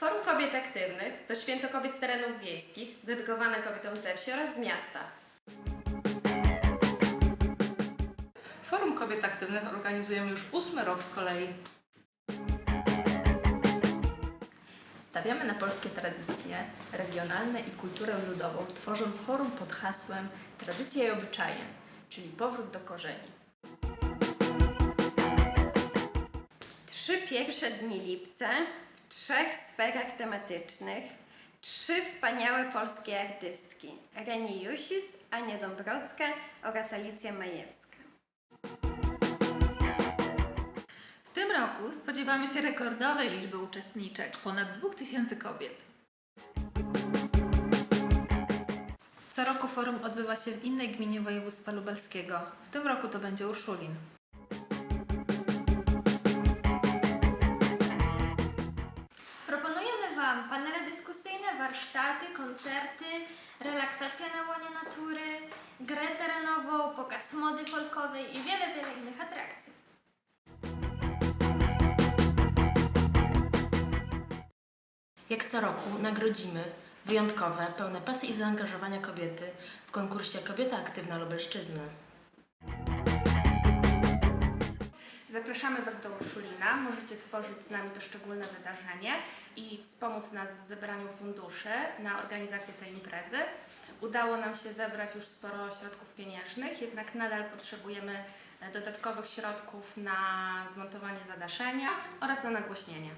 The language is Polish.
Forum Kobiet Aktywnych to święto kobiet z terenów wiejskich, dedykowane kobietom ze wsi oraz z miasta. Forum Kobiet Aktywnych organizujemy już ósmy rok z kolei. Stawiamy na polskie tradycje regionalne i kulturę ludową, tworząc forum pod hasłem Tradycje i obyczaje, czyli powrót do korzeni. Trzy pierwsze dni lipca trzech sferach tematycznych trzy wspaniałe polskie artystki Reni Jusis, Ania Dąbrowska oraz Alicja Majewska. W tym roku spodziewamy się rekordowej liczby uczestniczek ponad 2000 kobiet. Co roku forum odbywa się w innej gminie województwa lubelskiego. W tym roku to będzie Urszulin. Wam panele dyskusyjne, warsztaty, koncerty, relaksacja na łonie natury, grę terenową, pokaz mody folkowej i wiele, wiele innych atrakcji. Jak co roku nagrodzimy wyjątkowe, pełne pasji i zaangażowania kobiety w konkursie Kobieta Aktywna Lubelszczyzny. Zapraszamy Was do Urszulina. Możecie tworzyć z nami to szczególne wydarzenie i wspomóc nas w zebraniu funduszy na organizację tej imprezy. Udało nam się zebrać już sporo środków pieniężnych, jednak nadal potrzebujemy e, dodatkowych środków na zmontowanie zadaszenia oraz na nagłośnienie.